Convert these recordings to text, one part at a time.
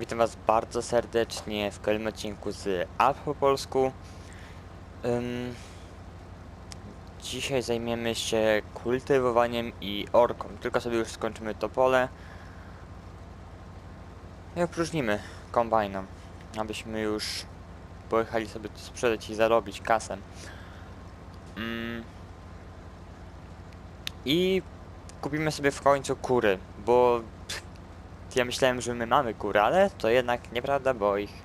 Witam Was bardzo serdecznie w kolejnym odcinku z Alp po polsku. Ym, dzisiaj zajmiemy się kultywowaniem i orką. Tylko sobie już skończymy to pole. I opróżnimy kombajnem, abyśmy już pojechali sobie to sprzedać i zarobić kasę. Ym, I kupimy sobie w końcu kury, bo ja myślałem, że my mamy kury, ale to jednak nieprawda, bo ich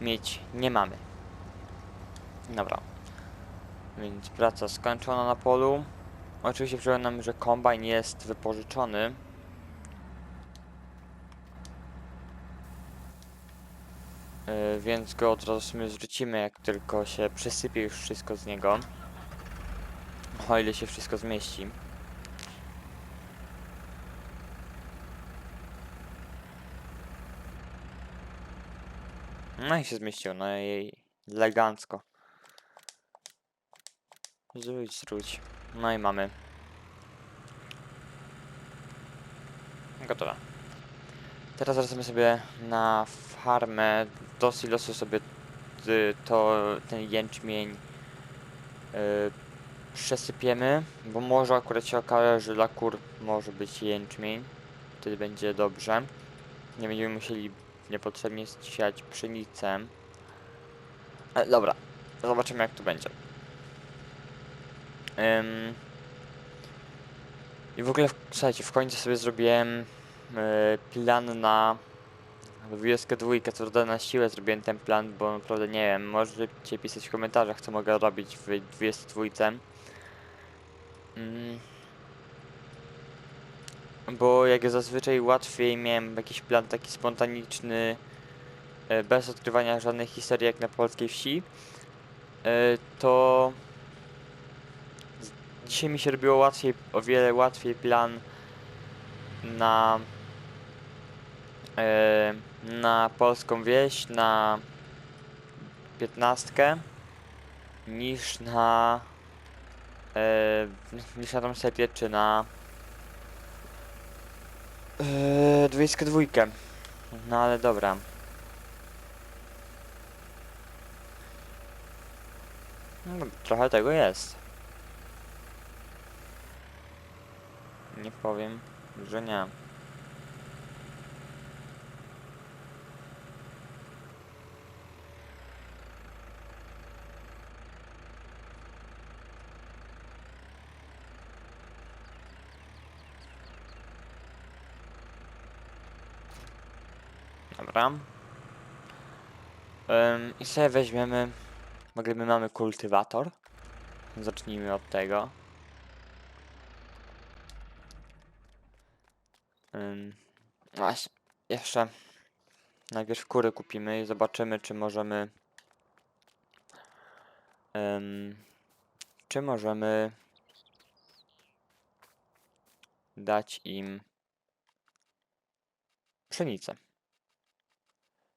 mieć nie mamy. Dobra. Więc praca skończona na polu. Oczywiście przypominam, że kombajn jest wypożyczony. Yy, więc go od razu sobie zrzucimy, jak tylko się przesypie już wszystko z niego. O ile się wszystko zmieści. No i się zmieścił, no i elegancko. Zrzuć, zrzuć. No i mamy. Gotowe. Teraz wracamy sobie na farmę. Do silosu sobie y, to, ten jęczmień y, przesypiemy, bo może akurat się okaże, że dla kur może być jęczmień. Wtedy będzie dobrze. Nie będziemy musieli niepotrzebnie siać pszenicę. Ale dobra, zobaczymy jak to będzie. Ym... I w ogóle, słuchajcie, w końcu sobie zrobiłem y, plan na 22, co na siłę zrobiłem ten plan, bo naprawdę nie wiem, możecie pisać w komentarzach, co mogę robić w 22. Mm. Bo jak zazwyczaj łatwiej miałem jakiś plan taki spontaniczny, e, bez odkrywania żadnej historii jak na polskiej wsi, e, to dzisiaj mi się robiło łatwiej, o wiele łatwiej plan na e, na polską wieś, na piętnastkę niż na niż na tą serię, czy na Eee, 22. No ale dobra. No, trochę tego jest. Nie powiem, że nie. Dobra. I sobie weźmiemy. W ogóle my mamy kultywator. Zacznijmy od tego. Właśnie, jeszcze najpierw kury kupimy i zobaczymy, czy możemy. Czy możemy dać im pszenicę.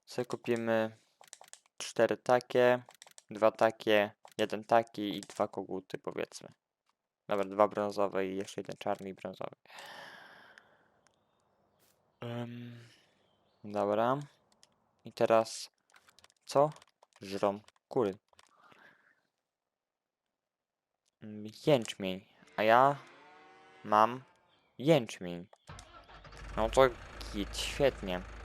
Sobie kupimy cztery takie, dwa takie, jeden taki i dwa koguty powiedzmy. Dobra, dwa brązowe i jeszcze jeden czarny i brązowy. Ym, dobra. I teraz co? Żrą kury. Ym, Jęczmień. A ja mam jęczmień. No to git, świetnie.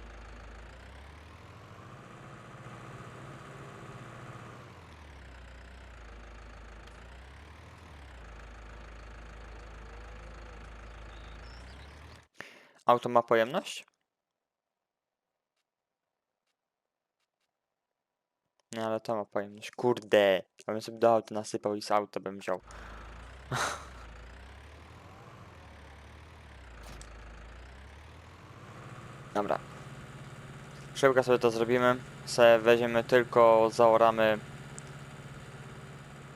Auto ma pojemność? Nie, ale to ma pojemność. Kurde, ja bym sobie do auta nasypał i z auta bym wziął. Dobra. Szybko sobie to zrobimy. Se weźmiemy tylko, zaoramy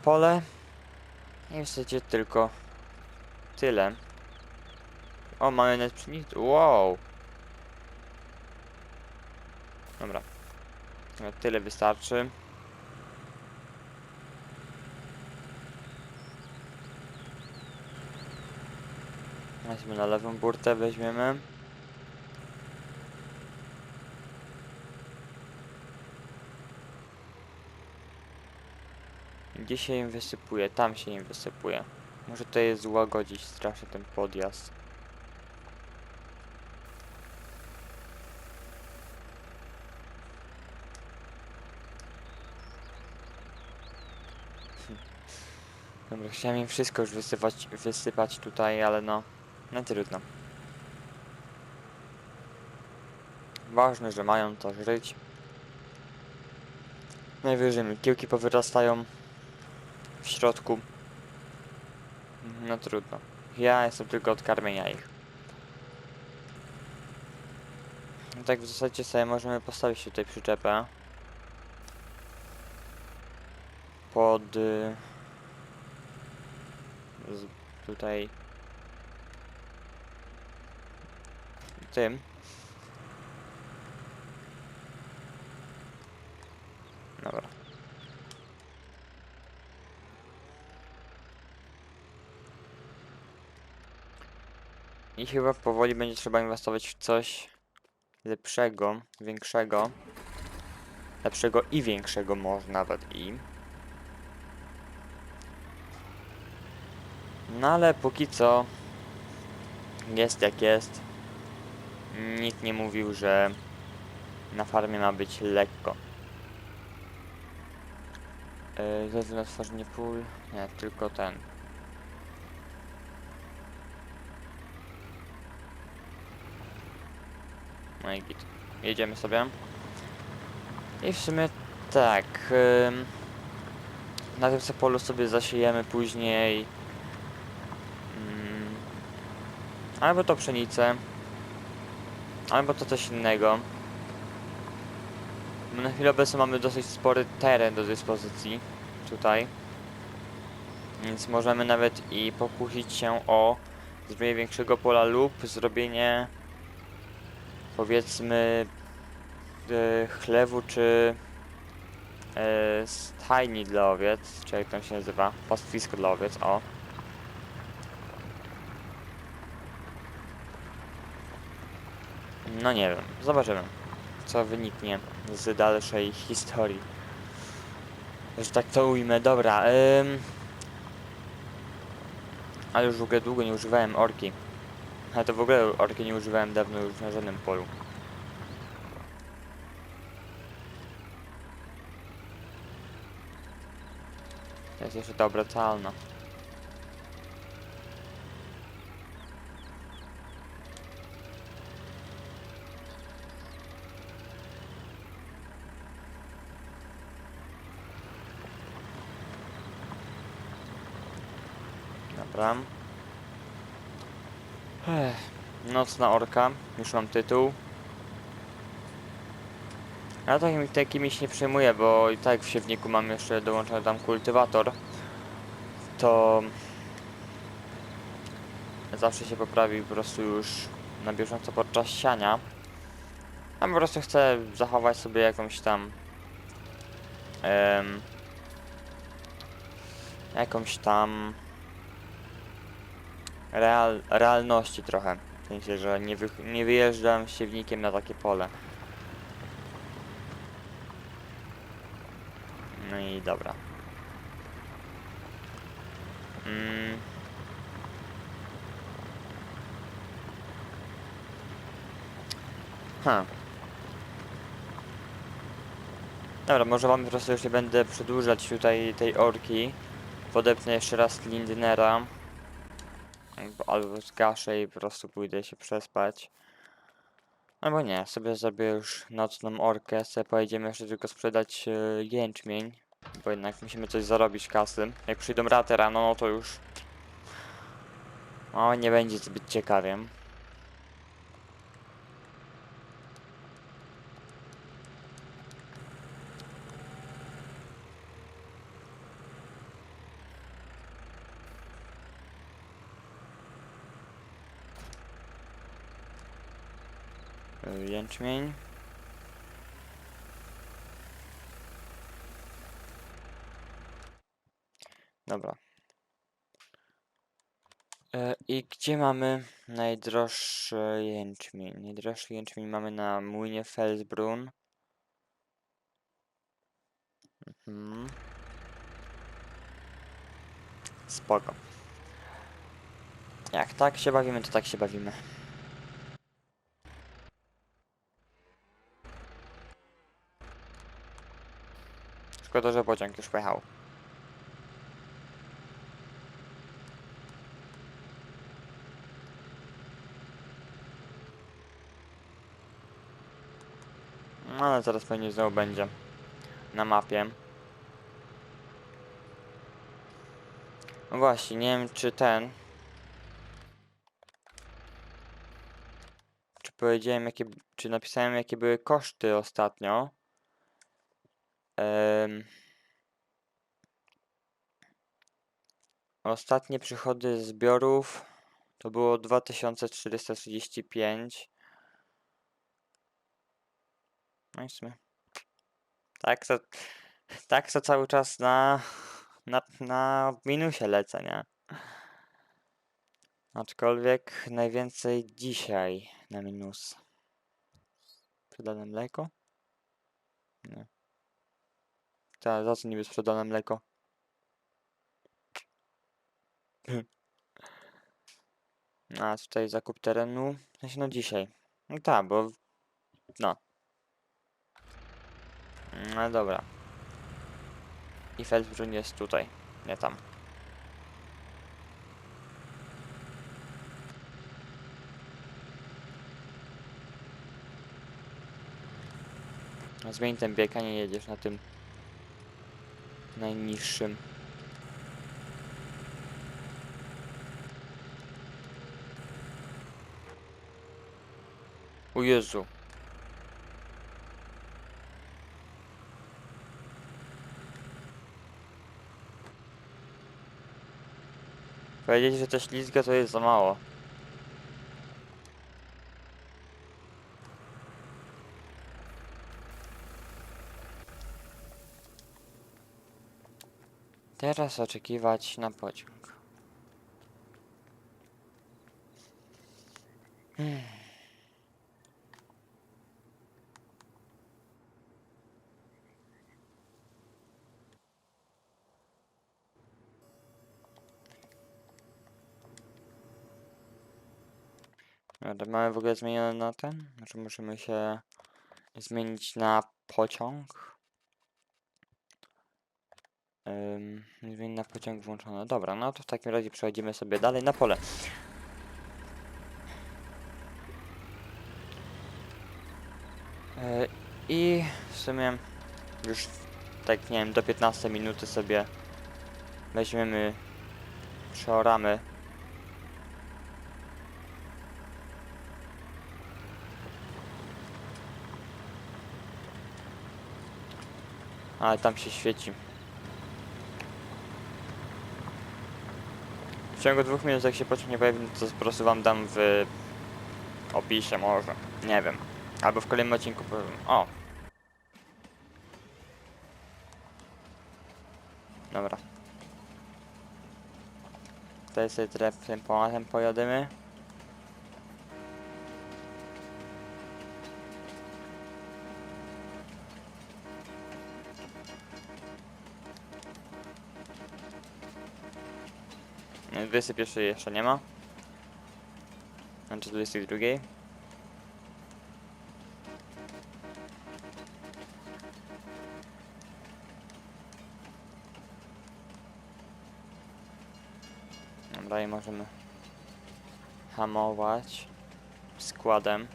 pole. I w zasadzie tylko tyle. O, majonez pszenicy. Wow. Dobra. Tyle wystarczy. Weźmy na lewą burtę, weźmiemy. Gdzie się im wysypuje? Tam się im wysypuje. Może to jest złagodzić strasznie ten podjazd. Dobra, chciałem im wszystko już wysypać, wysypać tutaj, ale no, no trudno. Ważne, że mają to żyć. Najwyżej mi kiełki powyrastają w środku. No trudno. Ja jestem tylko od karmienia ich. No tak w zasadzie sobie możemy postawić tutaj przyczepę. Pod... y, tutaj... Tym. Dobra. I chyba powoli będzie trzeba inwestować w coś lepszego, większego. Lepszego i większego może nawet i. No ale póki co jest jak jest. Nikt nie mówił, że na farmie ma być lekko. Yy, zezwól na pól. Nie, tylko ten. No i git. Jedziemy sobie. I w sumie tak. ym, na tym polu sobie zasiejemy później. mm, albo to pszenicę. Albo to coś innego. Na chwilę obecną mamy dosyć spory teren do dyspozycji. Tutaj. Więc możemy nawet i pokusić się o zrobienie większego pola lub zrobienie powiedzmy e, chlewu czy e, stajni dla owiec, czy jak to się nazywa, pastwisko dla owiec, o. No nie wiem, zobaczymy, co wyniknie z dalszej historii. Że tak to ujmę, dobra, ym... Ale już w ogóle długo nie używałem orki. Ale to w ogóle orki nie używałem dawno już na żadnym polu. To jest jeszcze ta obracalna. Dobra. Nocna orka, już mam tytuł. Ale takim, takimi się nie przejmuję, bo i tak w siewniku mam jeszcze dołączony tam kultywator. To zawsze się poprawi po prostu już na bieżąco podczas siania. A po prostu chcę zachować sobie jakąś tam em, jakąś tam real, realności trochę. W sensie, że nie, wy, nie wyjeżdżam siewnikiem na takie pole. No i dobra. Mm. Ha. Dobra, może wam po prostu już nie będę przedłużać tutaj tej orki. Podepnę jeszcze raz Lindnera. Albo- zgaszę i po prostu pójdę się przespać. Albo nie, sobie zrobię już nocną orkę, sobie pojedziemy jeszcze tylko sprzedać e, jęczmień. Bo jednak musimy coś zarobić kasy. Jak przyjdą raty rano, no to już... O, nie będzie zbyt ciekawie. Jęczmień. Dobra. E, I gdzie mamy najdroższy jęczmień? Najdroższy jęczmień mamy na młynie Felsbrunn. Mhm. Spoko. Jak tak się bawimy, to tak się bawimy. Szkoda, że pociąg już pojechał. No ale zaraz pewnie znowu będzie na mapie. No właśnie, nie wiem czy ten. Czy powiedziałem jakie, czy napisałem jakie były koszty ostatnio. Ostatnie przychody zbiorów to było 2435. No i sumie. Tak, to, tak to cały czas na, na, na minusie lecę, nie? Aczkolwiek najwięcej dzisiaj na minus. Sprzedane mleko? Nie. Ta, za co niby sprzedane mleko? A tutaj zakup terenu. W sensie no dzisiaj. No tak, bo. No. No dobra. I Felsbrunn jest tutaj, nie tam. Zmień ten bieg, a nie jedziesz na tym najniższym. O Jezu. Powiedzieć, że to ślizga to jest za mało. Teraz oczekiwać na pociąg. Hmm. Dobra, mamy w ogóle zmienione na ten? Znaczy musimy się zmienić na pociąg. Ym, na pociąg włączone. Dobra, no to w takim razie przechodzimy sobie dalej na pole. Yy, I w sumie już tak nie wiem, do 15 minuty sobie weźmiemy, przeoramy Ale tam się świeci. Ciągu dwóch minut jak się pociąg nie pojawi, to po prostu wam dam w opisie może. Nie wiem. Albo w kolejnym odcinku powiem. O! Dobra. Tutaj sobie trochę tym pomachem pojadymy. 21 jeszcze nie ma. Znaczy 22. Dobra i możemy hamować składem.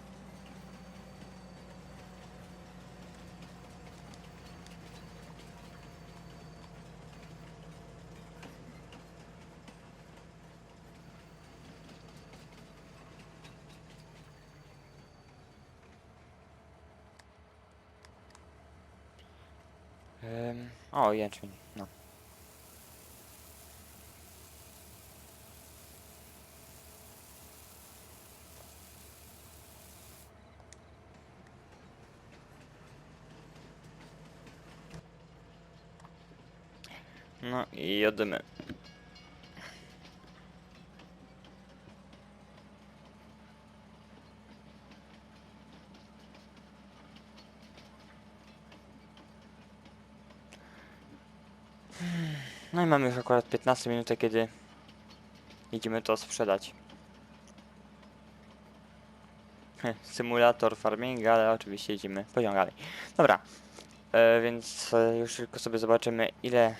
Ym, o, jęczmień, no. No i jadymy. Mamy już akurat 15 minut, kiedy idziemy to sprzedać. Symulator farminga, ale oczywiście idziemy poziom dalej. Dobra, e, więc e, już tylko sobie zobaczymy ile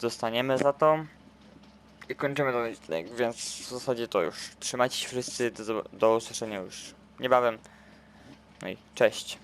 dostaniemy za to. I kończymy odcinek, więc w zasadzie to już. Trzymajcie się wszyscy, do, do usłyszenia już niebawem. No i cześć.